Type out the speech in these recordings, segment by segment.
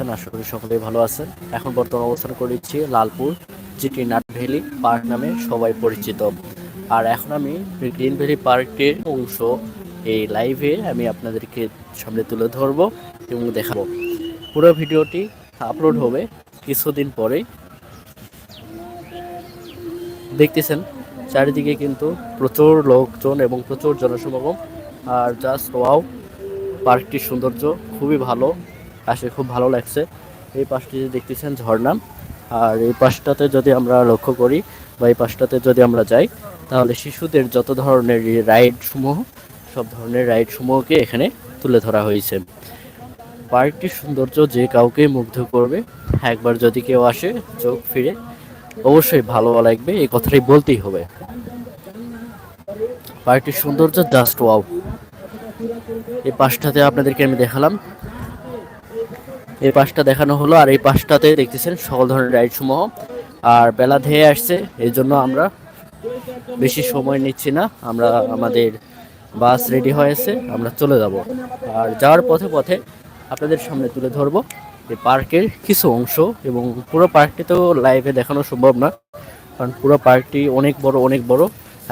আছেন? আশা করি সকলেই ভালো আছেন। এখন বর্তমান অবস্থান করেছি লালপুর যেটি নাট ভ্যালি পার্ক নামে সবাই পরিচিত। আর এখন আমি গ্রিন ভ্যালি পার্কের অংশ, এই লাইভে আমি আপনাদেরকে সামনে তুলে ধরবো এবং দেখাবো। পুরো ভিডিওটি আপলোড হবে কিছুদিন পরে। দেখতেছেন, চারিদিকে কিন্তু প্রচুর লোকজন এবং প্রচুর জনসমাগম। আর জাস্ট ওয়াও পার্কটির সৌন্দর্য খুবই ভালো। আসে, খুব ভালো লাগছে। এই পাশটিতে দেখতেছেন ঝর্ণা, আর এই পাশটাতে যদি আমরা লক্ষ্য করি বা এই পাশটাতে যদি আমরা যাই, তাহলে শিশুদের যত ধরনের রাইড সমূহ সব ধরনের রাইড সমূহকে এখানে তুলে ধরা হয়েছে। পার্কটির সৌন্দর্য যে কাউকে মুগ্ধ করবে, একবার যদি কেউ আসে, চোখ ফিরে, অবশ্যই ভালো লাগবে, এই কথাটাই বলতেই হবে। পার্কটির সৌন্দর্য জাস্ট ওয়াও এই পাশটাতে আপনাদেরকে আমি দেখালাম এই পাশটা দেখানো হলো, আর এই পাশটাতে দেখতেছেন সকল ধরনের রাইড সমূহ। আর বেলা ধেয়ে আসছে, এই জন্য আমরা বেশি সময় নিচ্ছি না। আমরা আমাদের বাস রেডি হয়েছে আমরা চলে যাব। আর যাওয়ার পথে পথে আপনাদের সামনে তুলে ধরবো এই পার্কের কিছু অংশ, এবং পুরো পার্কটি তো লাইভে দেখানো সম্ভব না, কারণ পুরো পার্কটি অনেক বড় অনেক বড়,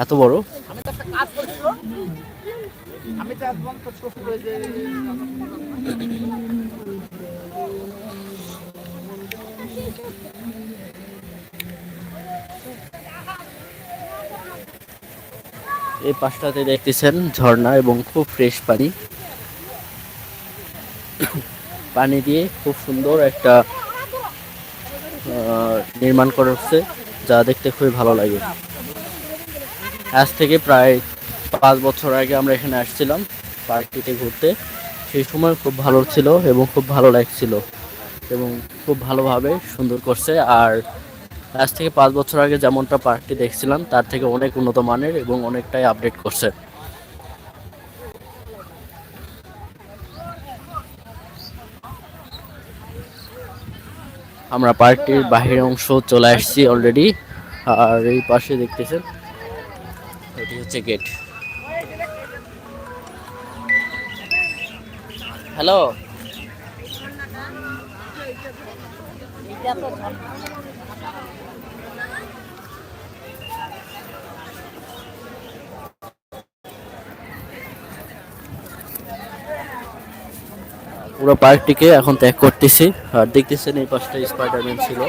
এত বড়। আমি তো একটা কাজ করছিল আমি তো একদম তো চোখ করে যে এই পাশটাতে দেখতেছেন ঝর্ণা এবং খুব ফ্রেশ পানি। পানি দিয়ে খুব সুন্দর একটা নির্মাণ করা হচ্ছে, যা দেখতে খুবই ভালো লাগে। আজ থেকে প্রায় পাঁচ বছর আগে আমরা এখানে আসছিলাম, পার্কটিতে ঘুরতে। সেই সময় খুব ভালো ছিল এবং খুব ভালো লাগছিল। এবং খুব ভালোভাবে সুন্দর করছে। আর আজ থেকে পাঁচ বছর আগে যেমনটা পার্কটি দেখছিলাম, তার থেকে অনেক উন্নত মানের এবং অনেকটাই আপডেট করছে। আমরা পার্কটির বাহির অংশ চলে আসছি অলরেডি আর এই পাশে দেখতেছেন, এটি হচ্ছে গেট হ্যালো পুরো পার্কটিকে এখন ত্যাগ করতেছি। আর দেখতেছেন এই পাশটা স্পাইডারম্যান ছিল।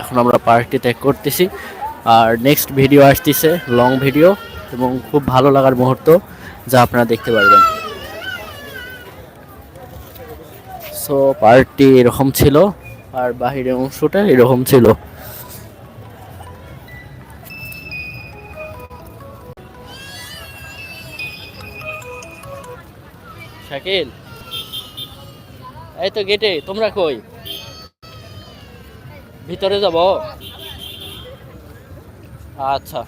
এখন আমরা পার্কটি ত্যাগ করতেছি। আর নেক্সট ভিডিও আসতেছে লং ভিডিও এবং খুব ভালো লাগার মুহূর্ত যা আপনারা দেখতে পারবেন। সো পার্কটি এরকম ছিল, আর বাহিরের অংশটা এরকম ছিল। শাকিল, এই তো গেটে তোমরা কই? ভিতরে যাব? আচ্ছা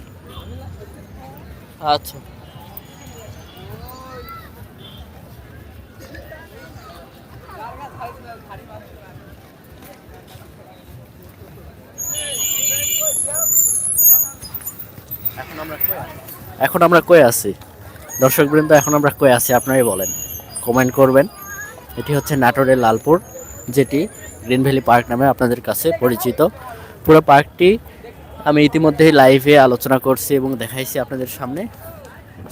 আচ্ছা। এখন আমরা কই আছি? আছি দর্শকবৃন্দ, এখন আমরা কই আছি? আপনারাই বলেন। কমেন্ট করবেন। এটি হচ্ছে নাটোরের লালপুর, যেটি গ্রিন ভ্যালি পার্ক নামে আপনাদের কাছে পরিচিত। পুরো পার্কটি আমি ইতিমধ্যেই লাইভে আলোচনা করছি এবং দেখাইছি আপনাদের সামনে।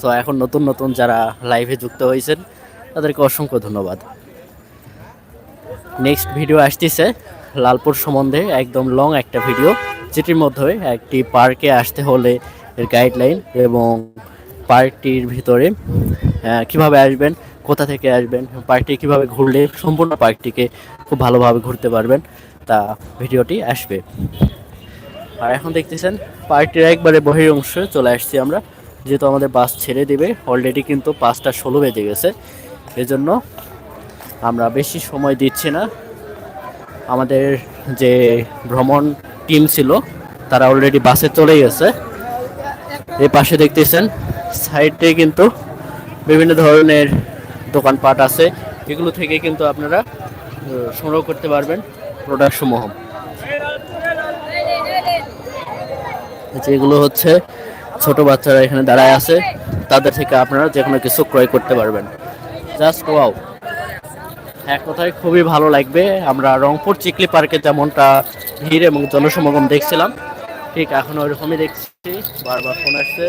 তো এখন নতুন নতুন যারা লাইভে যুক্ত হয়েছেন, তাদেরকে অসংখ্য ধন্যবাদ। নেক্সট ভিডিও আসতেছে, লালপুর সম্বন্ধে একদম লং একটা ভিডিও যেটির মধ্যে একটি পার্কে আসতে হলে এর গাইডলাইন এবং পার্কটির ভিতরে কীভাবে আসবেন, কোথা থেকে আসবেন পার্কটি কীভাবে ঘুরলে সম্পূর্ণ পার্কটিকে খুব ভালোভাবে ঘুরতে পারবেন, তা ভিডিওটি আসবে। আর এখন দেখতেছেন পার্কটির একবারে বহির অংশে চলে আসছি আমরা, যেহেতু আমাদের বাস ছেড়ে দেবে অলরেডি কিন্তু পাঁচটা ষোলো বেজে গেছে, এজন্য আমরা বেশি সময় দিচ্ছি না। আমাদের যে ভ্রমণ টিম ছিল, তারা অলরেডি বাসে চলে গেছে। এই পাশে দেখতেছেন, সাইডে কিন্তু বিভিন্ন ধরনের দোকানপাট আছে। এগুলো থেকে কিন্তু আপনারা সংগ্রহ করতে পারবেন প্রোডাক্ট সমূহ যেগুলো হচ্ছে ছোট বাচ্চারা এখানে দাঁড়ায় আছে। তাদের থেকে আপনারা যে কোনো কিছু ক্রয় করতে পারবেন। জাস্ট ওয়াও এক কথায় খুবই ভালো লাগবে। আমরা রংপুর চিকলি পার্কে যেমনটা ভিড় এবং জনসমাগম দেখছিলাম, ঠিক এখন ওইরকমই দেখছি। বারবার ফোন আসছে।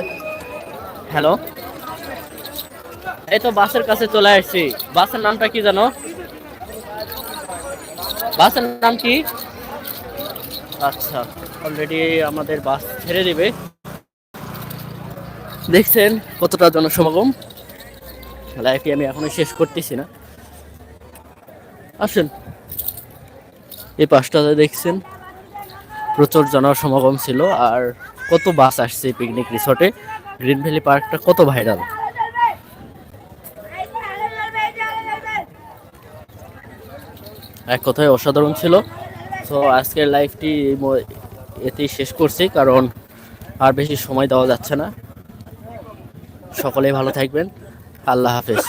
হ্যালো এই তো বাসের কাছে চলে আসছি। বাসের নামটা কি জানো? বাসের নাম কি? আচ্ছা অলরেডি আমাদের বাস ছেড়ে দিবে। দেখছেন কতটা জনসমাগম? লাইফে আমি এখনও শেষ করতেছি না? আসেন। এই পাশটাতে দেখছেন, প্রচুর জনসমাগম ছিল আর কত বাস আসছে পিকনিক রিসর্টে গ্রিন ভ্যালি পার্কটা কত ভাইরাল এক কথায় অসাধারণ ছিল। তো আজকের লাইফটি এতেই শেষ করছি কারণ আর বেশি সময় দেওয়া যাচ্ছে না। সকলেই ভালো থাকবেন। আল্লাহ হাফেজ।